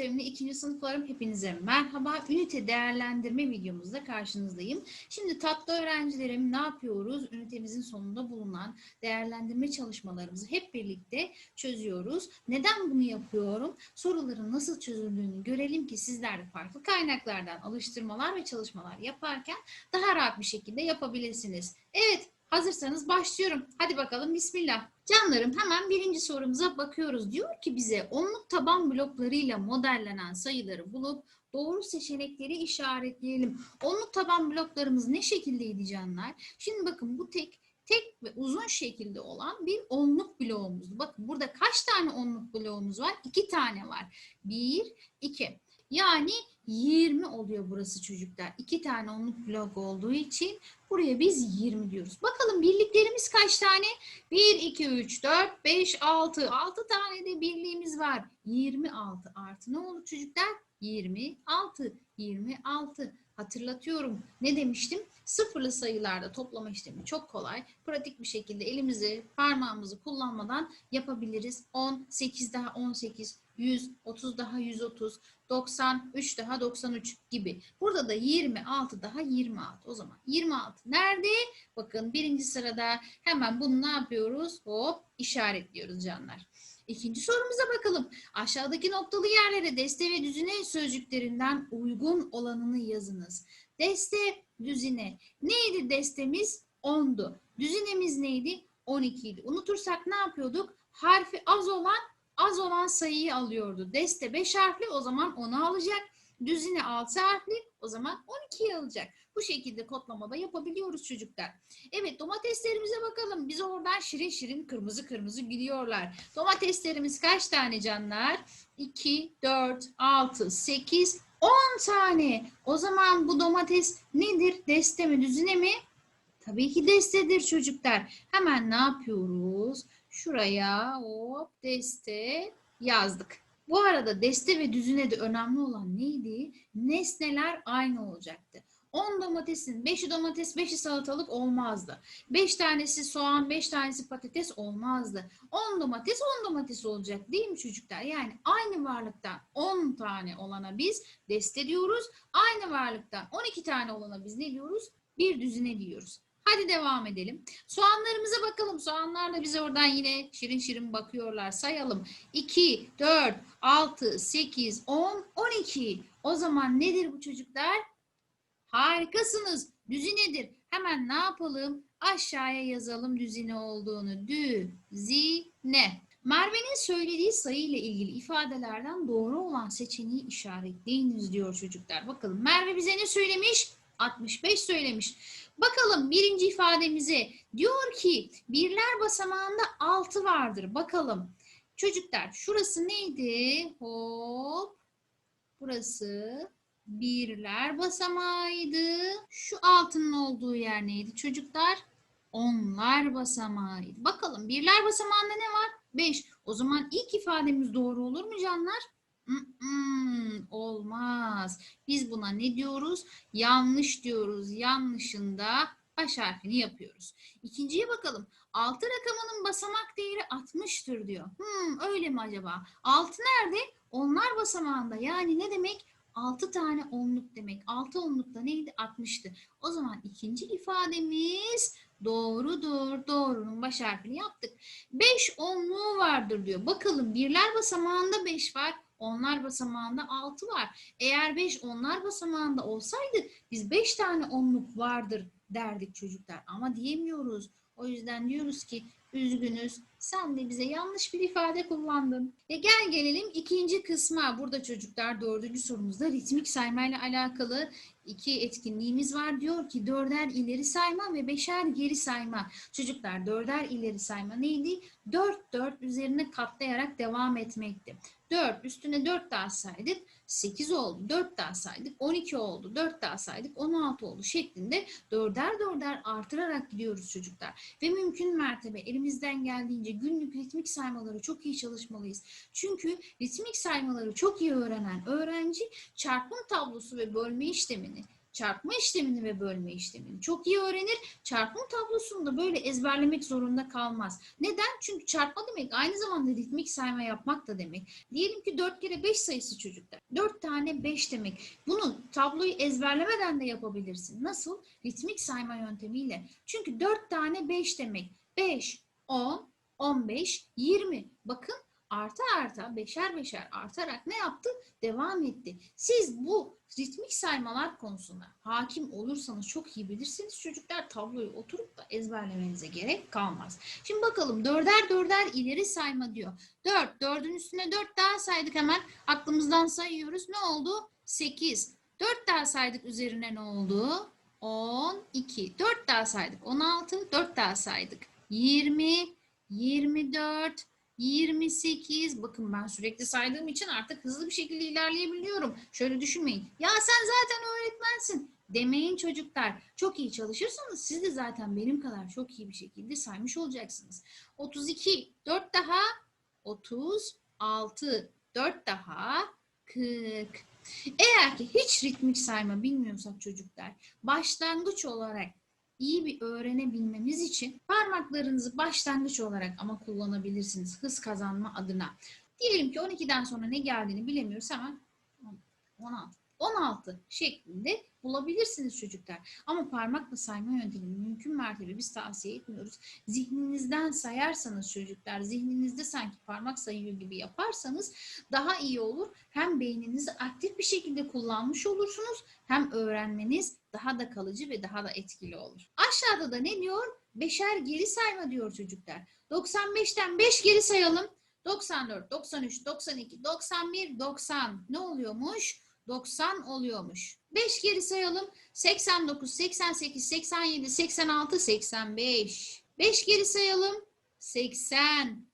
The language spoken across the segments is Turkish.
sevimli ikinci sınıflarım hepinize merhaba. Ünite değerlendirme videomuzda karşınızdayım. Şimdi tatlı öğrencilerim ne yapıyoruz? Ünitemizin sonunda bulunan değerlendirme çalışmalarımızı hep birlikte çözüyoruz. Neden bunu yapıyorum? Soruların nasıl çözüldüğünü görelim ki sizler de farklı kaynaklardan alıştırmalar ve çalışmalar yaparken daha rahat bir şekilde yapabilirsiniz. Evet, Hazırsanız başlıyorum. Hadi bakalım bismillah. Canlarım hemen birinci sorumuza bakıyoruz. Diyor ki bize onluk taban bloklarıyla modellenen sayıları bulup doğru seçenekleri işaretleyelim. Onluk taban bloklarımız ne şekildeydi canlar? Şimdi bakın bu tek tek ve uzun şekilde olan bir onluk bloğumuzdu. Bakın burada kaç tane onluk bloğumuz var? İki tane var. Bir, iki. Yani 20 oluyor burası çocuklar. İki tane onluk blok olduğu için buraya biz 20 diyoruz. Bakalım birliklerimiz kaç tane? 1, 2, 3, 4, 5, 6. 6 tane de birliğimiz var. 26 artı ne olur çocuklar? 26. 26. Hatırlatıyorum. Ne demiştim? Sıfırlı sayılarda toplama işlemi çok kolay. Pratik bir şekilde elimizi, parmağımızı kullanmadan yapabiliriz. 10, 8 daha 18, 100, 30 daha 130, 90, 3 daha 93 gibi. Burada da 26 daha 26. O zaman 26 nerede? Bakın birinci sırada hemen bunu ne yapıyoruz? Hop işaretliyoruz canlar. İkinci sorumuza bakalım. Aşağıdaki noktalı yerlere deste ve düzine sözcüklerinden uygun olanını yazınız. Deste, düzine. Neydi destemiz? 10'du. Düzinemiz neydi? 12 idi. Unutursak ne yapıyorduk? Harfi az olan az olan sayıyı alıyordu. Deste 5 harfli o zaman 10'u alacak. Düzine 6 harfli o zaman 12'yi alacak. Bu şekilde kodlamada yapabiliyoruz çocuklar. Evet domateslerimize bakalım. Biz oradan şirin şirin kırmızı kırmızı gülüyorlar. Domateslerimiz kaç tane canlar? 2, 4, 6, 8, 10 tane. O zaman bu domates nedir? Deste mi düzine mi? Tabii ki destedir çocuklar. Hemen ne yapıyoruz? Şuraya hop deste yazdık. Bu arada deste ve düzine de önemli olan neydi? Nesneler aynı olacaktı. 10 domatesin 5'i domates 5'i salatalık olmazdı. 5 tanesi soğan 5 tanesi patates olmazdı. 10 domates 10 domates olacak değil mi çocuklar? Yani aynı varlıktan 10 tane olana biz deste diyoruz. Aynı varlıktan 12 tane olana biz ne diyoruz? Bir düzine diyoruz. Hadi devam edelim. Soğanlarımıza bakalım. Soğanlar da bize oradan yine şirin şirin bakıyorlar. Sayalım. 2, 4, 6, 8, 10, 12. O zaman nedir bu çocuklar? Harikasınız. Düzinedir. Hemen ne yapalım? Aşağıya yazalım düzine olduğunu. Düzine. Merve'nin söylediği sayı ile ilgili ifadelerden doğru olan seçeneği işaretleyiniz diyor çocuklar. Bakalım Merve bize ne söylemiş? 65 söylemiş. Bakalım birinci ifademize diyor ki birler basamağında 6 vardır. Bakalım çocuklar şurası neydi? Hop burası birler basamağıydı. Şu altının olduğu yer neydi çocuklar? Onlar basamağıydı. Bakalım birler basamağında ne var? 5. O zaman ilk ifademiz doğru olur mu canlar? Olmaz. Biz buna ne diyoruz? Yanlış diyoruz. Yanlışında baş harfini yapıyoruz. İkinciye bakalım. 6 rakamının basamak değeri 60'tır diyor. Hmm, öyle mi acaba? 6 nerede? Onlar basamağında. Yani ne demek? 6 tane onluk demek. 6 onluk da neydi? 60'tı. O zaman ikinci ifademiz doğrudur. Doğrunun baş harfini yaptık. 5 onluğu vardır diyor. Bakalım birler basamağında 5 var. Onlar basamağında 6 var. Eğer 5 onlar basamağında olsaydı biz 5 tane onluk vardır derdik çocuklar. Ama diyemiyoruz. O yüzden diyoruz ki üzgünüz. Sen de bize yanlış bir ifade kullandın. Ve gel gelelim ikinci kısma. Burada çocuklar dördüncü sorumuzda ritmik saymayla alakalı iki etkinliğimiz var. Diyor ki dörder ileri sayma ve beşer geri sayma. Çocuklar dörder ileri sayma neydi? Dört dört üzerine katlayarak devam etmekti. 4 üstüne 4 daha saydık 8 oldu. 4 daha saydık 12 oldu. 4 daha saydık 16 oldu şeklinde dörder dörder artırarak gidiyoruz çocuklar. Ve mümkün mertebe elimizden geldiğince günlük ritmik saymaları çok iyi çalışmalıyız. Çünkü ritmik saymaları çok iyi öğrenen öğrenci çarpım tablosu ve bölme işlemini çarpma işlemini ve bölme işlemini çok iyi öğrenir. Çarpım tablosunu da böyle ezberlemek zorunda kalmaz. Neden? Çünkü çarpma demek aynı zamanda ritmik sayma yapmak da demek. Diyelim ki 4 kere 5 sayısı çocuklar. 4 tane 5 demek. Bunu tabloyu ezberlemeden de yapabilirsin. Nasıl? Ritmik sayma yöntemiyle. Çünkü 4 tane 5 demek. 5, 10, 15, 20. Bakın arta arta beşer beşer artarak ne yaptı? Devam etti. Siz bu ritmik saymalar konusunda hakim olursanız çok iyi bilirsiniz. Çocuklar tabloyu oturup da ezberlemenize gerek kalmaz. Şimdi bakalım dörder dörder ileri sayma diyor. 4, 4'ün üstüne 4 daha saydık hemen. Aklımızdan sayıyoruz. Ne oldu? 8. 4 daha saydık üzerine ne oldu? 12. 4 daha saydık. 16. 4 daha saydık. 20, 24, 28. Bakın ben sürekli saydığım için artık hızlı bir şekilde ilerleyebiliyorum. Şöyle düşünmeyin. Ya sen zaten öğretmensin demeyin çocuklar. Çok iyi çalışırsanız siz de zaten benim kadar çok iyi bir şekilde saymış olacaksınız. 32, 4 daha 36, 4 daha 40. Eğer ki hiç ritmik sayma bilmiyorsak çocuklar, başlangıç olarak iyi bir öğrenebilmemiz için parmaklarınızı başlangıç olarak ama kullanabilirsiniz hız kazanma adına. Diyelim ki 12'den sonra ne geldiğini bilemiyoruz hemen 16. 16 şeklinde bulabilirsiniz çocuklar. Ama parmakla sayma yöntemini mümkün mertebe biz tavsiye etmiyoruz. Zihninizden sayarsanız çocuklar, zihninizde sanki parmak sayıyor gibi yaparsanız daha iyi olur. Hem beyninizi aktif bir şekilde kullanmış olursunuz hem öğrenmeniz daha da kalıcı ve daha da etkili olur. Aşağıda da ne diyor? Beşer geri sayma diyor çocuklar. 95'ten 5 geri sayalım. 94, 93, 92, 91, 90 ne oluyormuş? 90 oluyormuş. 5 geri sayalım. 89, 88, 87, 86, 85. 5 geri sayalım. 80.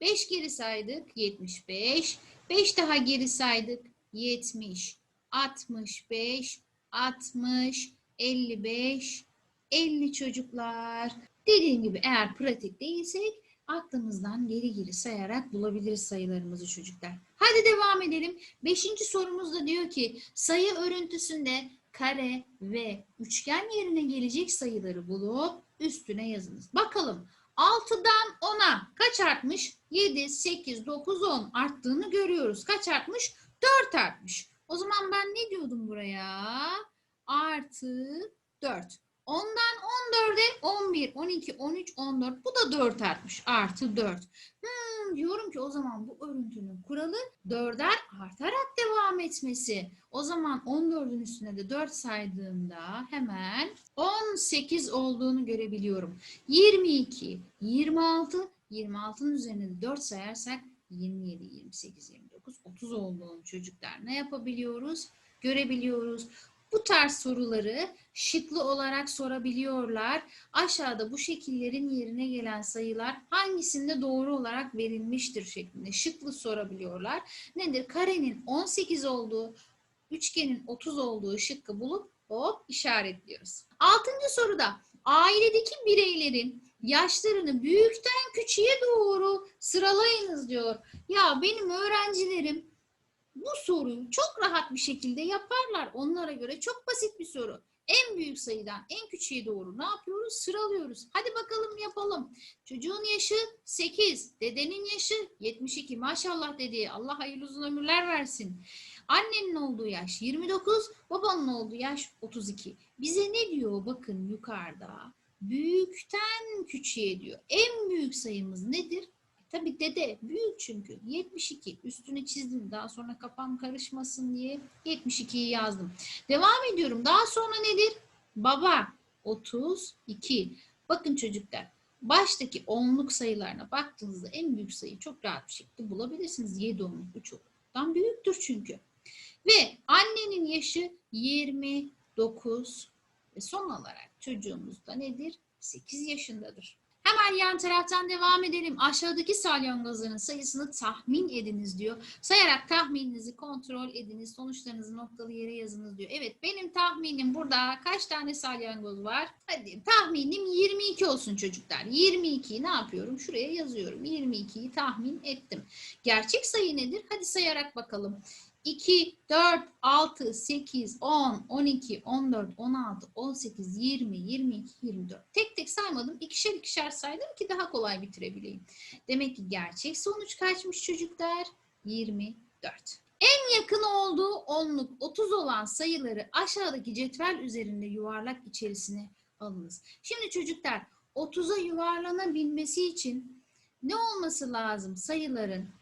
5 geri saydık. 75. 5 daha geri saydık. 70. 65. 60. 55. 50 çocuklar. Dediğim gibi eğer pratik değilsek aklımızdan geri geri sayarak bulabiliriz sayılarımızı çocuklar. Hadi devam edelim. Beşinci sorumuzda diyor ki sayı örüntüsünde kare ve üçgen yerine gelecek sayıları bulup üstüne yazınız. Bakalım 6'dan 10'a kaç artmış? 7, 8, 9, 10 arttığını görüyoruz. Kaç artmış? 4 artmış. O zaman ben ne diyordum buraya? Artı 4. 10'dan 14'e 11, 12, 13, 14. Bu da 4 artmış. Artı 4. Hmm, diyorum ki o zaman bu örüntünün kuralı 4'er artarak devam etmesi. O zaman 14'ün üstüne de 4 saydığımda hemen 18 olduğunu görebiliyorum. 22, 26, 26'nın üzerine de 4 sayarsak 27, 28, 29, 30 olduğunu çocuklar ne yapabiliyoruz? Görebiliyoruz. Bu tarz soruları şıklı olarak sorabiliyorlar. Aşağıda bu şekillerin yerine gelen sayılar hangisinde doğru olarak verilmiştir şeklinde şıklı sorabiliyorlar. Nedir? Karenin 18 olduğu, üçgenin 30 olduğu şıkkı bulup hop işaretliyoruz. Altıncı soruda ailedeki bireylerin yaşlarını büyükten küçüğe doğru sıralayınız diyor. Ya benim öğrencilerim bu soruyu çok rahat bir şekilde yaparlar. Onlara göre çok basit bir soru. En büyük sayıdan en küçüğe doğru ne yapıyoruz? Sıralıyoruz. Hadi bakalım yapalım. Çocuğun yaşı 8, dedenin yaşı 72. Maşallah dedi. Allah hayırlı uzun ömürler versin. Annenin olduğu yaş 29, babanın olduğu yaş 32. Bize ne diyor bakın yukarıda? Büyükten küçüğe diyor. En büyük sayımız nedir? Tabii dede büyük çünkü 72 üstüne çizdim daha sonra kafam karışmasın diye 72'yi yazdım. Devam ediyorum daha sonra nedir? Baba 32. Bakın çocuklar baştaki onluk sayılarına baktığınızda en büyük sayıyı çok rahat bir şekilde bulabilirsiniz. 7 onluk 3 onluktan büyüktür çünkü. Ve annenin yaşı 29 ve son olarak çocuğumuz da nedir? 8 yaşındadır. Hemen yan taraftan devam edelim. Aşağıdaki salyangozların sayısını tahmin ediniz diyor. Sayarak tahmininizi kontrol ediniz. Sonuçlarınızı noktalı yere yazınız diyor. Evet benim tahminim burada kaç tane salyangoz var? Hadi tahminim 22 olsun çocuklar. 22'yi ne yapıyorum? Şuraya yazıyorum. 22'yi tahmin ettim. Gerçek sayı nedir? Hadi sayarak bakalım. 2, 4, 6, 8, 10, 12, 14, 16, 18, 20, 22, 24. Tek tek saymadım. İkişer ikişer saydım ki daha kolay bitirebileyim. Demek ki gerçek sonuç kaçmış çocuklar? 24. En yakın olduğu onluk 30 olan sayıları aşağıdaki cetvel üzerinde yuvarlak içerisine alınız. Şimdi çocuklar 30'a yuvarlanabilmesi için ne olması lazım sayıların?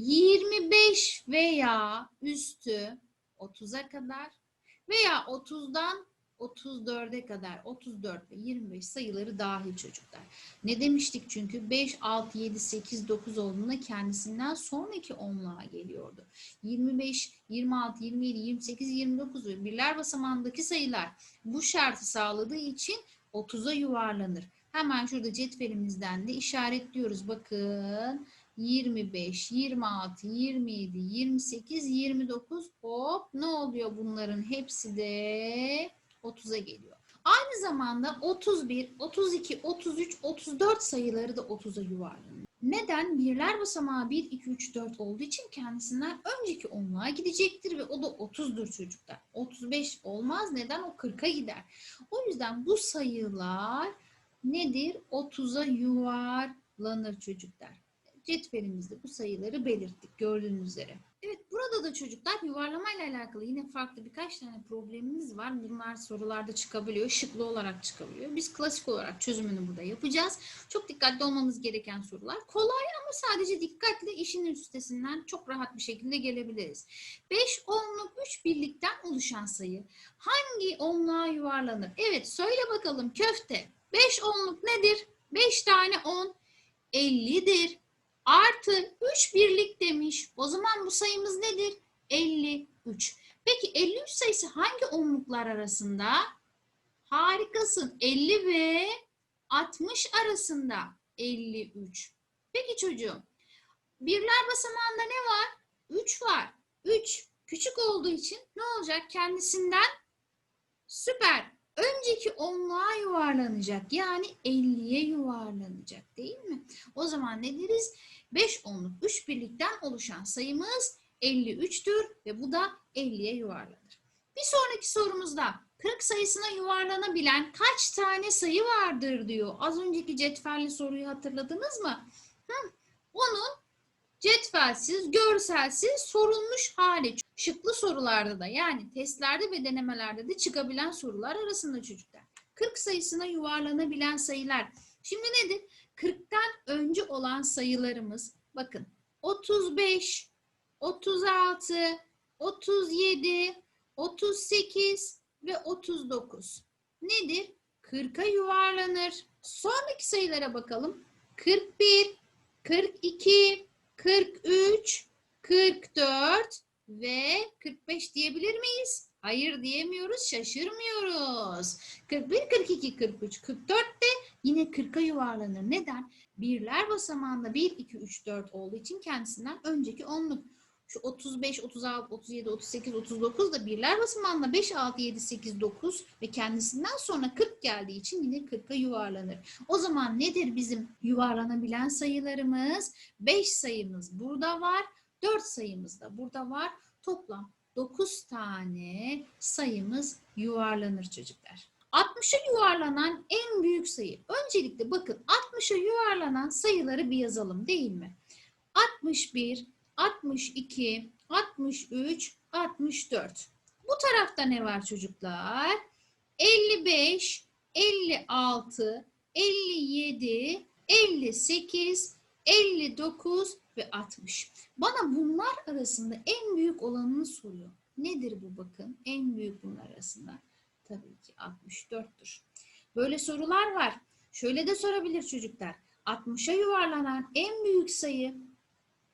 25 veya üstü 30'a kadar veya 30'dan 34'e kadar 34 ve 25 sayıları dahil çocuklar. Ne demiştik çünkü 5, 6, 7, 8, 9 olduğunda kendisinden sonraki onluğa geliyordu. 25, 26, 27, 28, 29 ve birler basamağındaki sayılar bu şartı sağladığı için 30'a yuvarlanır. Hemen şurada cetvelimizden de işaretliyoruz. Bakın 25, 26, 27, 28, 29 hop ne oluyor bunların hepsi de 30'a geliyor. Aynı zamanda 31, 32, 33, 34 sayıları da 30'a yuvarlanıyor. Neden? Birler basamağı 1, 2, 3, 4 olduğu için kendisinden önceki onluğa gidecektir ve o da 30'dur çocuklar. 35 olmaz. Neden? O 40'a gider. O yüzden bu sayılar nedir? 30'a yuvarlanır çocuklar. Cetvelimizde bu sayıları belirttik gördüğünüz üzere. Evet burada da çocuklar yuvarlamayla alakalı yine farklı birkaç tane problemimiz var. Bunlar sorularda çıkabiliyor. Şıklı olarak çıkabiliyor. Biz klasik olarak çözümünü burada yapacağız. Çok dikkatli olmamız gereken sorular. Kolay ama sadece dikkatle işin üstesinden çok rahat bir şekilde gelebiliriz. 5 onluk 3 birlikten oluşan sayı hangi onluğa yuvarlanır? Evet söyle bakalım köfte. 5 onluk nedir? 5 tane 10 50'dir. Artı 3 birlik demiş. O zaman bu sayımız nedir? 53. Peki 53 sayısı hangi onluklar arasında? Harikasın. 50 ve 60 arasında 53. Peki çocuğum. Birler basamağında ne var? 3 var. 3 küçük olduğu için ne olacak? Kendisinden süper. Önceki onluğa yuvarlanacak. Yani 50'ye yuvarlanacak değil mi? O zaman ne deriz? 5 onluk 3 birlikten oluşan sayımız 53'tür ve bu da 50'ye yuvarlanır. Bir sonraki sorumuzda 40 sayısına yuvarlanabilen kaç tane sayı vardır diyor. Az önceki cetvelli soruyu hatırladınız mı? Hı, onun cetvelsiz, görselsiz sorulmuş hali. Şıklı sorularda da yani testlerde ve denemelerde de çıkabilen sorular arasında çocuklar. 40 sayısına yuvarlanabilen sayılar. Şimdi nedir? 40'tan önce olan sayılarımız bakın 35, 36, 37, 38 ve 39. Nedir? 40'a yuvarlanır. Sonraki sayılara bakalım. 41, 42, 43, 44 ve 45 diyebilir miyiz? Hayır diyemiyoruz, şaşırmıyoruz. 41, 42, 43, 44 de yine 40'a yuvarlanır. Neden? Birler basamağında 1, 2, 3, 4 olduğu için kendisinden önceki onluk. Şu 35, 36, 37, 38, 39 da birler basamağında 5, 6, 7, 8, 9 ve kendisinden sonra 40 geldiği için yine 40'a yuvarlanır. O zaman nedir bizim yuvarlanabilen sayılarımız? 5 sayımız burada var, 4 sayımız da burada var. Toplam 9 tane sayımız yuvarlanır çocuklar. 60'a yuvarlanan en büyük sayı. Öncelikle bakın 60'a yuvarlanan sayıları bir yazalım değil mi? 61, 62, 63, 64. Bu tarafta ne var çocuklar? 55, 56, 57, 58, 59 ve 60. Bana bunlar arasında en büyük olanını soruyor. Nedir bu bakın? En büyük bunlar arasında. Tabii ki 64'tür. Böyle sorular var. Şöyle de sorabilir çocuklar. 60'a yuvarlanan en büyük sayı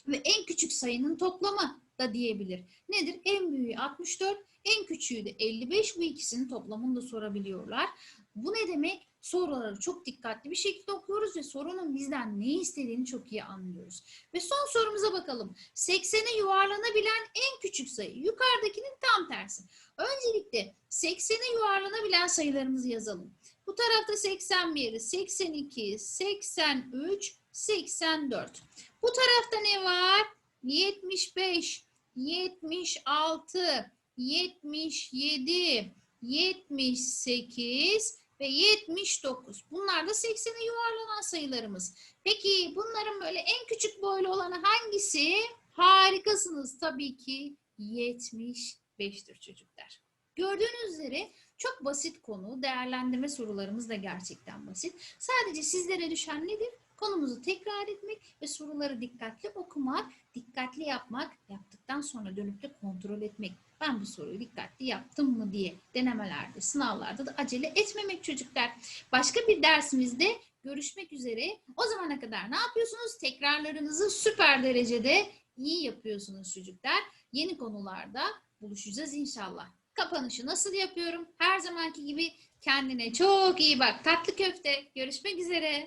ve en küçük sayının toplamı da diyebilir. Nedir? En büyüğü 64, en küçüğü de 55. Bu ikisinin toplamını da sorabiliyorlar. Bu ne demek? Soruları çok dikkatli bir şekilde okuyoruz ve sorunun bizden ne istediğini çok iyi anlıyoruz. Ve son sorumuza bakalım. 80'e yuvarlanabilen en küçük sayı. Yukarıdakinin tam tersi. Öncelikle 80'e yuvarlanabilen sayılarımızı yazalım. Bu tarafta 81, 82, 83, 84. Bu tarafta ne var? 75, 76, 77, 78 ve 79. Bunlar da 80'e yuvarlanan sayılarımız. Peki bunların böyle en küçük boylu olanı hangisi? Harikasınız tabii ki 75'tir çocuklar. Gördüğünüz üzere çok basit konu. Değerlendirme sorularımız da gerçekten basit. Sadece sizlere düşen nedir? Konumuzu tekrar etmek ve soruları dikkatli okumak, dikkatli yapmak, yaptıktan sonra dönüp de kontrol etmek. Ben bu soruyu dikkatli yaptım mı diye denemelerde, sınavlarda da acele etmemek çocuklar. Başka bir dersimizde görüşmek üzere. O zamana kadar ne yapıyorsunuz? Tekrarlarınızı süper derecede iyi yapıyorsunuz çocuklar. Yeni konularda buluşacağız inşallah. Kapanışı nasıl yapıyorum? Her zamanki gibi kendine çok iyi bak. Tatlı köfte. Görüşmek üzere.